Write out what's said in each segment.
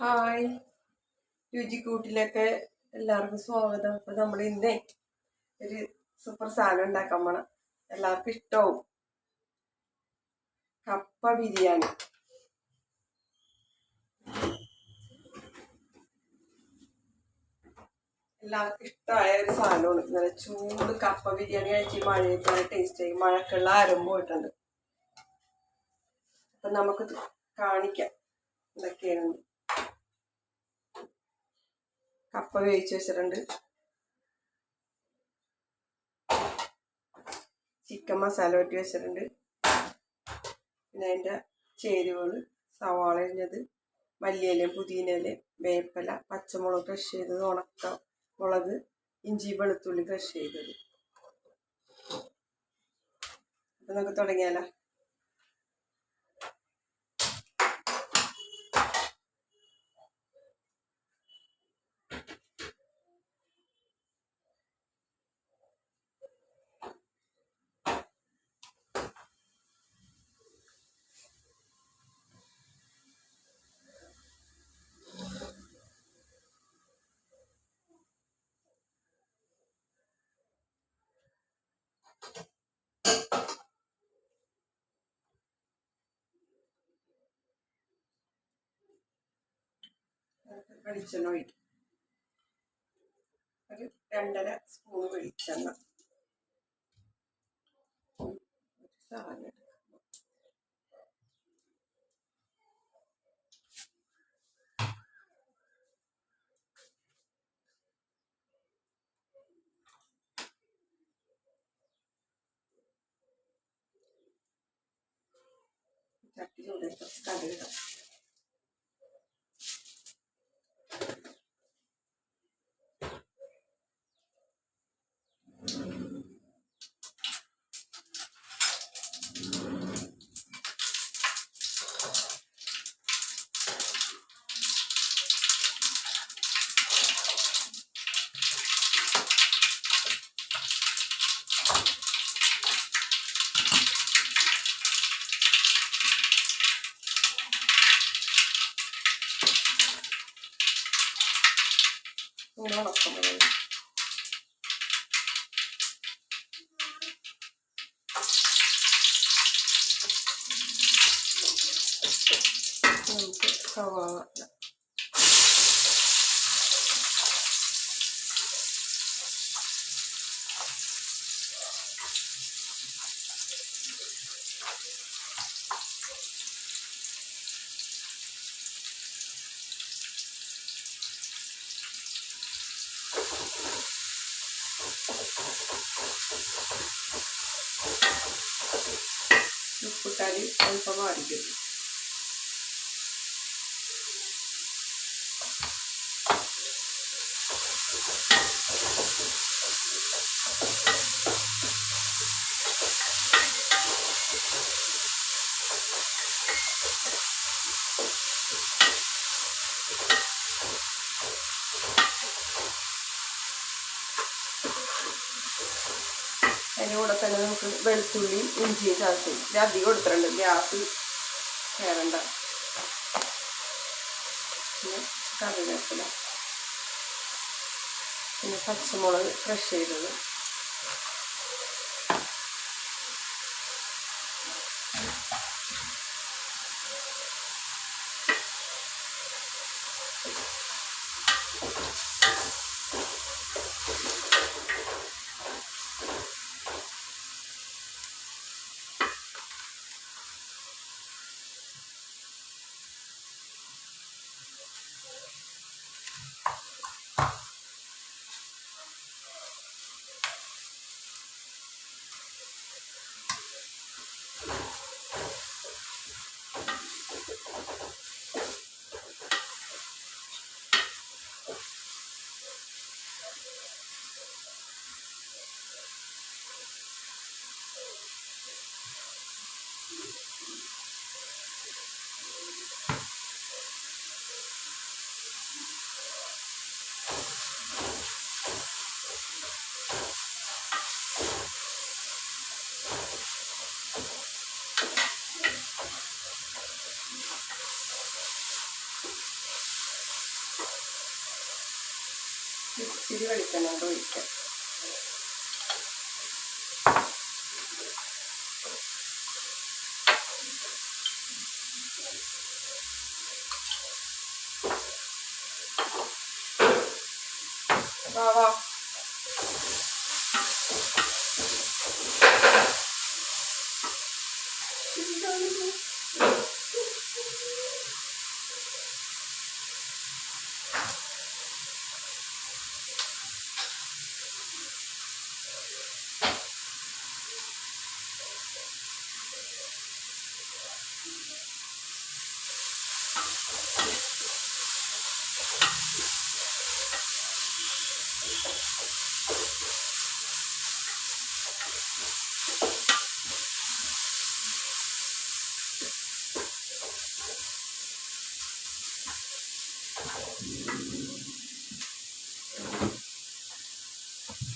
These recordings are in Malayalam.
ഹായ്. രുചിക്കൂട്ടിലേക്ക് എല്ലാവർക്കും സ്വാഗതം. അപ്പൊ നമ്മൾ ഇന്നേ ഒരു സൂപ്പർ സാധനം ഉണ്ടാക്കാൻ പോണം. എല്ലാവർക്കും ഇഷ്ടവും. കപ്പ ബിരിയാണി. എല്ലാവർക്കും ഇഷ്ടമായ ഒരു സാധനമാണ്. നല്ല ചൂട് കപ്പ ബിരിയാണി കഴിച്ച് മഴയൊക്കെ ടേസ്റ്റ് ആയി. മഴക്കുള്ള ആരംഭം പോയിട്ടുണ്ട്. അപ്പൊ നമുക്ക് കാണിക്കാം. എന്തൊക്കെയാണ് കപ്പ വേവിച്ച് വെച്ചിട്ടുണ്ട്. ചിക്കൻ മസാല വെട്ടി വെച്ചിട്ടുണ്ട്. പിന്നെ അതിന്റെ ചേരുവകൾ സവാള അരിഞ്ഞത് മല്ലിയിലയും പുതിനയിലയും വേപ്പില പച്ചമുളക് ക്രഷ് ചെയ്തത് ഉണക്ക മുളക് ഇഞ്ചി വെളുത്തുള്ളി ക്രഷ് ചെയ്തത്. അപ്പം നമുക്ക് തുടങ്ങിയാലോ? വെളിച്ചെണ്ണ ഒഴിക്കും. ഒരു രണ്ടര സ്പൂൺ വെളിച്ചെണ്ണ. സാധനം 在比较那个干的。നമുക്ക് അതിന്റെ കൂടെ തന്നെ നമുക്ക് വെളുത്തുള്ളിയും ഇഞ്ചിയും ചതച്ചു ഇത് അധികം കൊടുത്തിട്ടുണ്ട് ഗ്യാസ് കയറണ്ട പിന്നെ കറിവേപ്പില. പിന്നെ പച്ചമുളക് ക്രഷ് ചെയ്തത്. ഇച്ചിരി വെളിച്ചെണ്ണ കൊണ്ട് ഒഴിക്കാം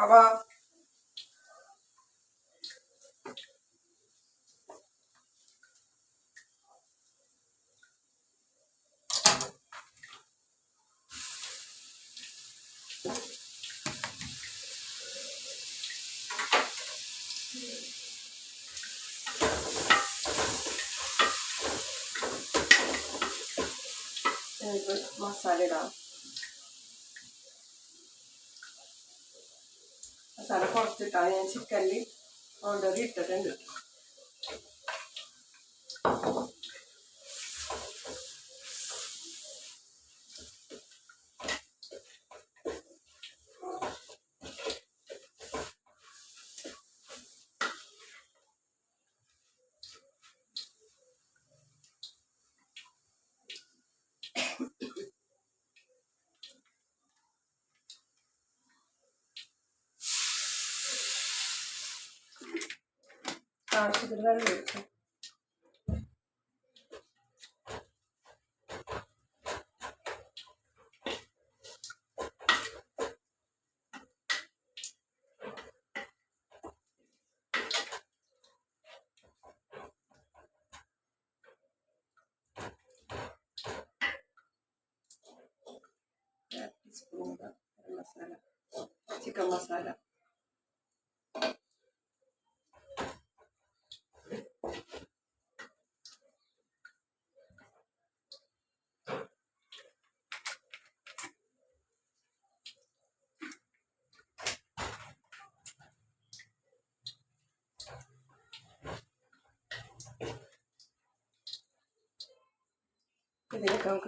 വാ വാ വാ വാ നമുക്ക് മസാല ഇടാം മസാല കുറച്ചിട്ടാണ് ഞാൻ ചിക്കനിൽ ഓൾറെഡി ഇട്ടിട്ടുണ്ട്. ആവശ്യത്തിന് വെള്ളം ഒഴിക്കാം അര ടീസ്പൂൺ ഗരം മസാല ചിക്കൻ മസാല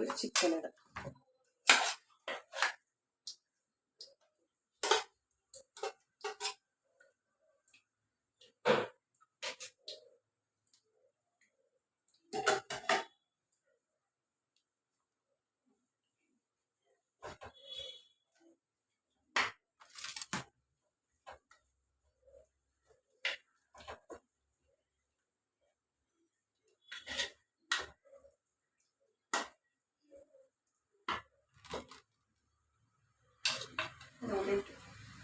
നമുക്ക് ചിക്കൻ ഇടാം.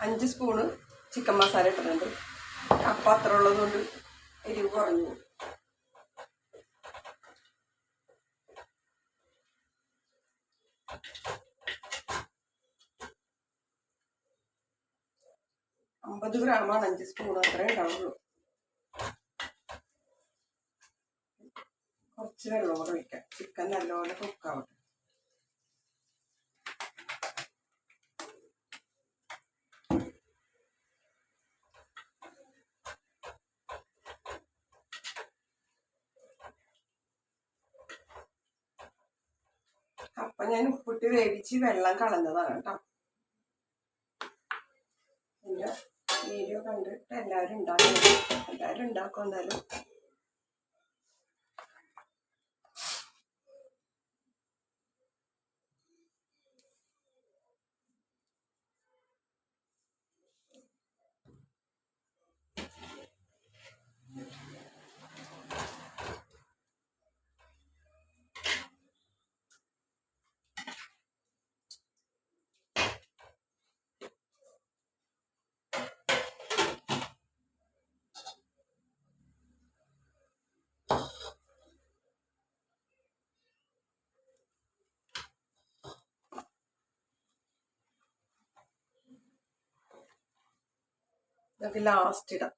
അഞ്ച് സ്പൂണ് ചിക്കൻ മസാല ഇട്ടിട്ടുണ്ട്. കപ്പ അത്ര ഉള്ളതുകൊണ്ട് എരിവ് കുറഞ്ഞു. അമ്പത് ഗ്രാമാണ് അഞ്ച് സ്പൂൺ അത്രേ ഉണ്ടാവുള്ളൂ. കുറച്ച് വെള്ളം കൂടെ ഒഴിക്കാം. ചിക്കൻ നല്ലപോലെ കുക്കാവട്ടെ കപ്പ ഞാൻ ഉപ്പിട്ട് വെള്ളം കളഞ്ഞതാണ് കേട്ടോ. എന്റെ വീഡിയോ കണ്ടിട്ട് എല്ലാവരും ഉണ്ടാക്കും എല്ലാവരും ഉണ്ടാക്കും എന്തായാലും. നമുക്ക് ലാസ്റ്റ് ഇടാം.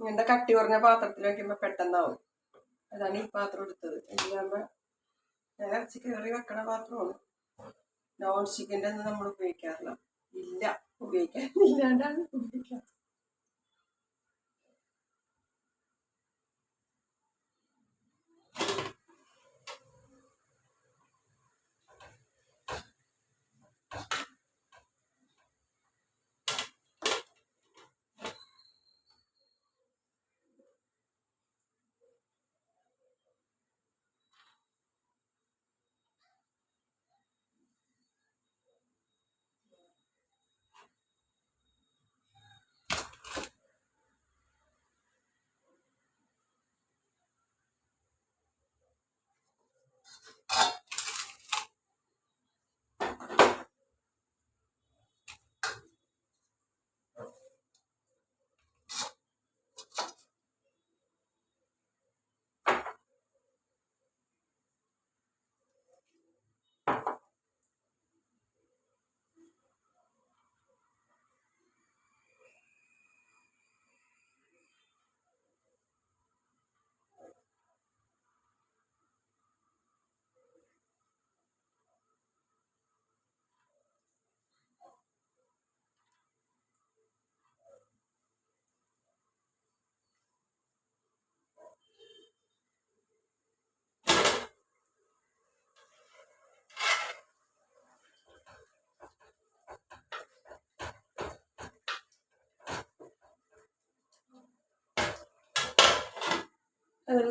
ഇങ്ങനത്തെ കട്ടി കുറഞ്ഞ പാത്രത്തിൽ വെക്കുമ്പോൾ പെട്ടെന്നാവും. അതാണ് ഈ പാത്രം എടുത്തത്. ഇതിലാകുമ്പോൾ ഞാൻ ഇറച്ചി കയറി വെക്കണ പാത്രമാണ്. നോൺ സ്റ്റിക്കിന്റെ ഒന്നും നമ്മൾ ഉപയോഗിക്കാറില്ല. ഇല്ല ഉപയോഗിക്കാൻ ഇല്ലാണ്ടാണ് ഉപയോഗിക്കാറ്.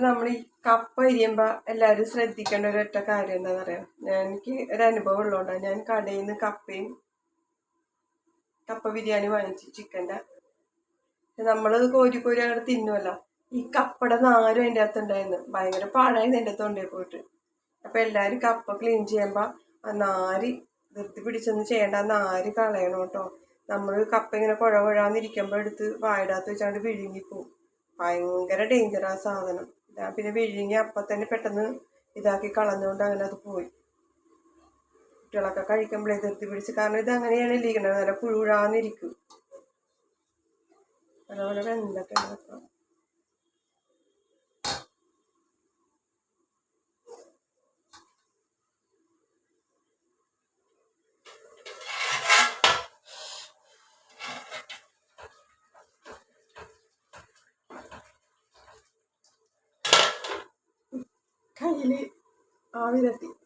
നമ്മൾ ഈ കപ്പ ഇരിയുമ്പോൾ എല്ലാവരും ശ്രദ്ധിക്കേണ്ട ഒരു ഒറ്റ കാര്യം എന്താണെന്ന് അറിയാം ഞാൻ എനിക്ക് ഒരു അനുഭവം ഉള്ളതുകൊണ്ടാണ് ഞാൻ കടയിൽ നിന്ന് കപ്പയും കപ്പ ബിരിയാണി വാങ്ങിച്ചു ചിക്കന്റെ. നമ്മളത് കോരി കോരി അങ്ങോട്ട് തിന്നുമല്ലോ ഈ കപ്പയുടെ നാരും അതിന്റെ അകത്ത് ഉണ്ടായിരുന്നു ഭയങ്കര പാടായിരുന്നു എന്റെ തൊണ്ടയിൽ പോയിട്ട്. അപ്പം എല്ലാവരും കപ്പ ക്ലീൻ ചെയ്യുമ്പോൾ ആ നാരി നിർത്തി പിടിച്ചൊന്നും ചെയ്യേണ്ട ആ നാര് കളയണം കേട്ടോ. നമ്മൾ കപ്പ ഇങ്ങനെ കുഴ കുഴാന്നിരിക്കുമ്പോൾ എടുത്ത് വായിടാത്ത വെച്ചാണ്ട് വിഴുങ്ങിപ്പോവും. ഭയങ്കര ഡേഞ്ചർ ആ സാധനം. ഞാൻ പിന്നെ വിഴുങ്ങി അപ്പം തന്നെ പെട്ടെന്ന് ഇതാക്കി കളഞ്ഞുകൊണ്ട് അങ്ങനെ അത് പോയി. കുട്ടികളൊക്കെ കഴിക്കുമ്പോഴേ നിർത്തി പിടിച്ച് കാരണം ഇത് അങ്ങനെയാണ് ഇരിക്കുന്നത് നല്ല പുഴുഴാന്നിരിക്കും അതുപോലെ വെന്തൊക്കെ ഉണ്ടാക്കാം കയ്യിൽ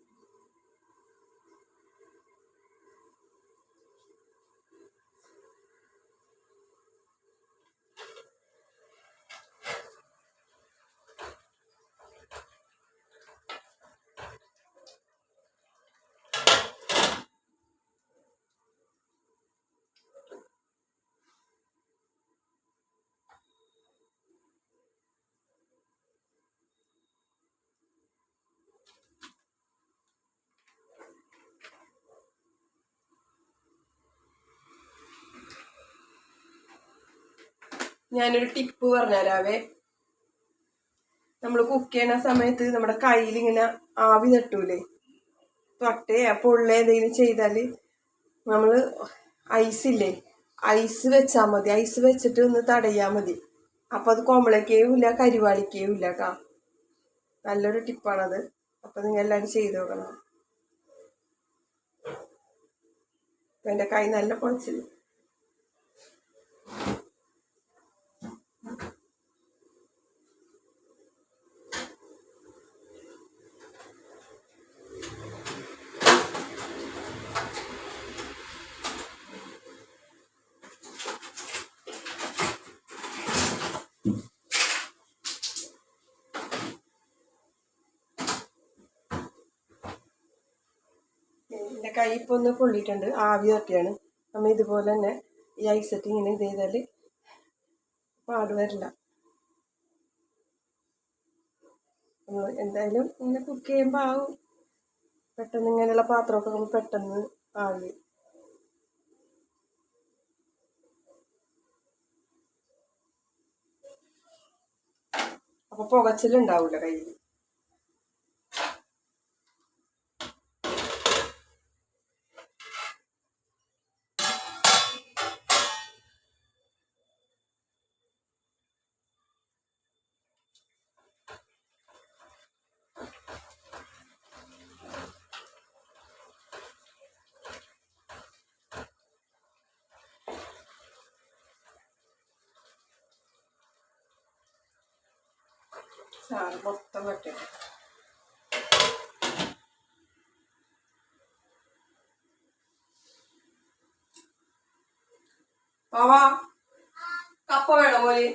ഞാനൊരു ടിപ്പ് പറഞ്ഞുതരാവേ നമ്മൾ കുക്ക് ചെയ്യണ സമയത്ത് നമ്മുടെ കയ്യിൽ ഇങ്ങനെ ആവി തട്ടൂലേ. തൊട്ടേ പൊള്ള എന്തെങ്കിലും ചെയ്താൽ നമ്മൾ ഐസില്ലേ ഐസ് വെച്ചാൽ മതി. ഐസ് വെച്ചിട്ട് ഒന്ന് തടയാൽ മതി. അപ്പം അത് കോമ്പളയ്ക്കേയും ഇല്ല കരിവാളിക്കേയും ഇല്ല കേട്ടോ നല്ലൊരു ടിപ്പാണത് അപ്പം നിങ്ങൾ എല്ലാവരും ചെയ്ത് നോക്കണം. എന്റെ കൈ നല്ല പൊളിച്ചില്ല എന്റെ കൈ ഇപ്പോൾ ഒന്ന് പൊള്ളിയിട്ടുണ്ട്. ആവി തട്ടിയാണ്. നമ്മൾ ഇതുപോലെ തന്നെ ഈ ഐസെറ്റ് ഇങ്ങനെ ഇത് ചെയ്താൽ പാട് വരില്ല. എന്തായാലും ഇങ്ങനെ കുക്ക് ചെയ്യുമ്പോൾ ആവും. പെട്ടെന്ന് ഇങ്ങനെയുള്ള പാത്രമൊക്കെ നമ്മൾ പെട്ടെന്ന് ആവി. അപ്പോൾ പുകച്ചിലുണ്ടാവില്ല കയ്യിൽ വാവാ കപ്പ വേണോ മോലി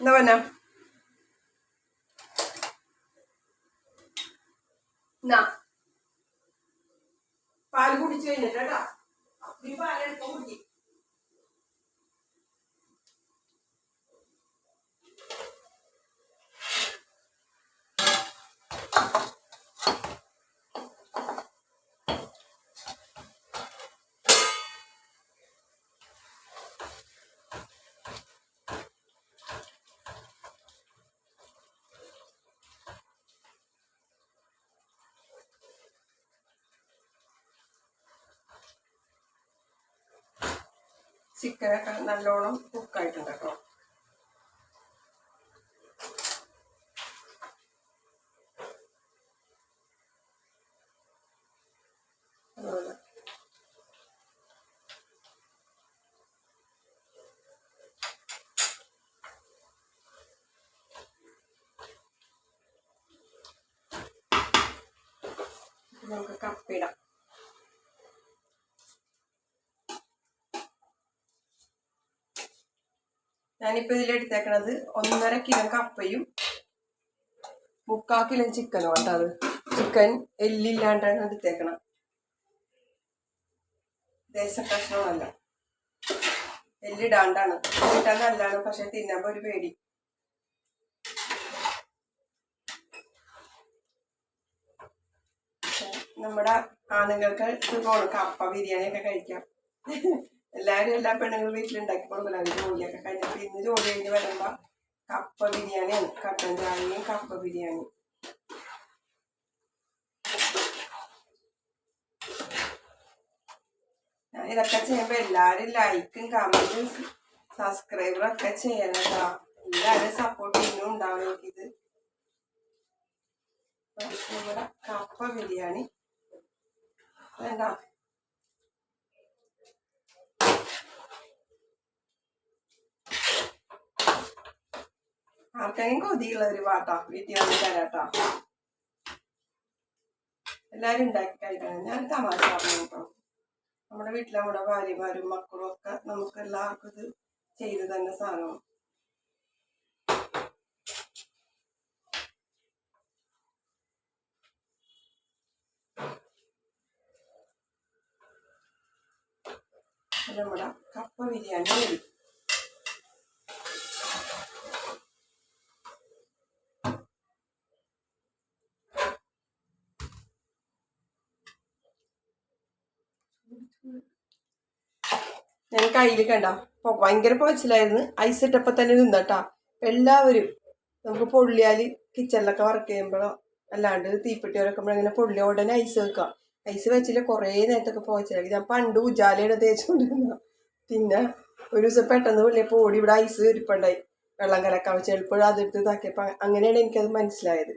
എന്താ പറഞ്ഞ ചിക്കനൊക്കെ നല്ലോണം കുക്കായിട്ടുണ്ട് കേട്ടോ. അതുപോലെ നമുക്ക് കപ്പിടാം ഞാനിപ്പോൾ ഇതിൽ എടുത്തേക്കണത് ഒന്നര കിലോ കപ്പയും മുക്കാൽ കിലോ ചിക്കനും കേട്ടോ അത്. ചിക്കൻ എല്ലില്ലാണ്ടാണ് എടുത്തേക്കണം ദേശക്കഷ്ണമല്ല എല്ലിടാണ്ടാണ്. കിട്ടാൻ നല്ലതാണ് പക്ഷെ തിന്നുമ്പോൾ ഒരു പേടി. നമ്മുടെ ആണുങ്ങൾക്ക് സുഖമാണ്. കപ്പ ബിരിയാണി ഒക്കെ കഴിക്കാം. എല്ലാവരും എല്ലാ പെണ്ണുങ്ങളും വീട്ടിലുണ്ടാക്കി കൊടുക്കില്ല ജോലിയൊക്കെ കഴിഞ്ഞപ്പോൾ ഇന്ന് ജോലി കഴിഞ്ഞ് വരുമ്പോ കപ്പ ബിരിയാണിയാണ് കട്ടൻ ചായയും കപ്പ ബിരിയാണി ഞാൻ ഇതൊക്കെ ചെയ്യുമ്പോ എല്ലാവരും ലൈക്കും കമന്റും സബ്സ്ക്രൈബറും ഒക്കെ ചെയ്യാനാ എല്ലാരും സപ്പോർട്ട് ചെയ്യുന്നു ഉണ്ടാവും എനിക്കിത്. അപ്പൊ കപ്പ ബിരിയാണി. വേണ്ട. ആർക്കെങ്കിലും കൊതിയുള്ള ഒരു പാട്ടാ വീട്ടിൽ വന്ന് തരാട്ടാ. എല്ലാരും ഉണ്ടാക്കി കഴിക്കണം. ഞാൻ തമാശ പറഞ്ഞു കേട്ടോ. നമ്മുടെ വീട്ടിലെ നമ്മുടെ ഭാര്യമാരും മക്കളും ഒക്കെ നമുക്ക് എല്ലാവർക്കും ഇത് ചെയ്ത് തന്നെ സാധനം നമ്മുടെ കപ്പ ബിരിയാണി ഞാൻ കയ്യിൽ കണ്ട. ഭയങ്കര പൊച്ചിലായിരുന്നു. ഐസ് ഇട്ടപ്പോൾ തന്നെ നിന്നട്ടാ. എല്ലാവരും നമുക്ക് പൊള്ളിയാൽ കിച്ചണിലൊക്കെ വർക്ക് ചെയ്യുമ്പോഴോ അല്ലാണ്ട് തീപ്പെട്ടി വരക്കുമ്പോഴോ അങ്ങനെ പൊള്ളിയ ഉടനെ ഐസ് വെക്കുക. ഐസ് വെച്ചില്ല കുറേ നേരത്തൊക്കെ പോയിച്ചില്ല ഞാൻ പണ്ട് ഉജാലയാണ് തേച്ചുകൊണ്ടിരുന്ന പിന്നെ ഒരു ദിവസം പെട്ടെന്ന് പൊള്ളിയപ്പോൾ ഓടി ഇവിടെ ഐസ് ഇരിപ്പുണ്ടായി വെള്ളം കലക്കാൻ വെച്ച്. എളുപ്പം അതെടുത്ത് ഇതാക്കിയപ്പോൾ അങ്ങനെയാണ് എനിക്കത് മനസ്സിലായത്.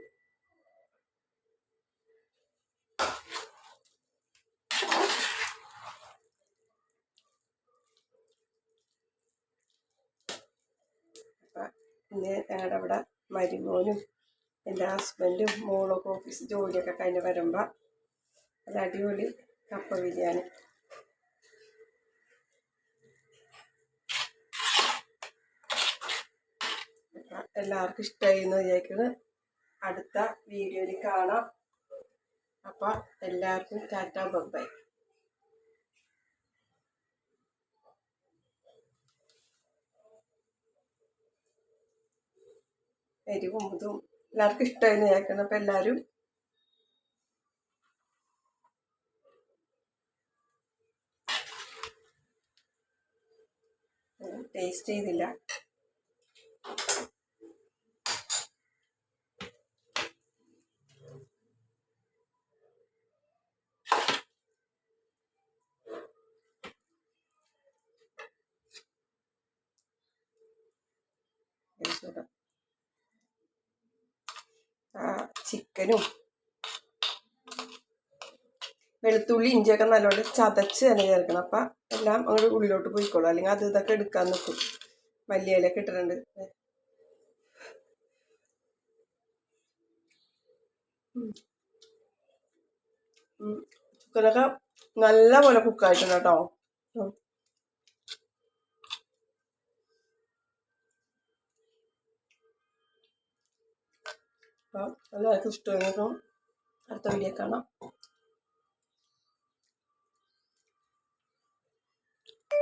അപ്പം ഇന്ന് ഞങ്ങളുടെ അവിടെ മരുമോനും എന്റെ ഹസ്ബൻഡും മോളൊക്കെ ഓഫീസ് ജോലിയൊക്കെ കഴിഞ്ഞ് വരുമ്പോൾ അത് അടിപൊളി കപ്പ ബിരിയാണി. എല്ലാവർക്കും ഇഷ്ടമായി എന്ന് വിചാരിക്കുന്നത് അടുത്ത വീഡിയോയിൽ കാണാം. അപ്പം എല്ലാവർക്കും ടാറ്റ ബൈ. എരിവും ഇതും എല്ലാവർക്കും ഇഷ്ടമായി കേൾക്കണം അപ്പം എല്ലാവരും ടേസ്റ്റ് ചെയ്തില്ല. ചിക്കനും വെളുത്തുള്ളി ഇഞ്ചിയൊക്കെ നല്ലോണം ചതച്ച് തന്നെ ചേർക്കണം. അപ്പം എല്ലാം അങ്ങോട്ട് ഉള്ളിലോട്ട് പോയിക്കോളും. അല്ലെങ്കിൽ അത് ഇതൊക്കെ എടുക്കാൻ നിൽക്കും വലിയ ഇലയൊക്കെ ഇട്ടിട്ടുണ്ട്. ചിക്കനൊക്കെ നല്ല പോലെ കുക്കായിട്ടുണ്ട് കേട്ടോ. അപ്പം എല്ലാവർക്കും ഇഷ്ടമായിരിക്കും അടുത്ത വീഡിയോ കാണാം.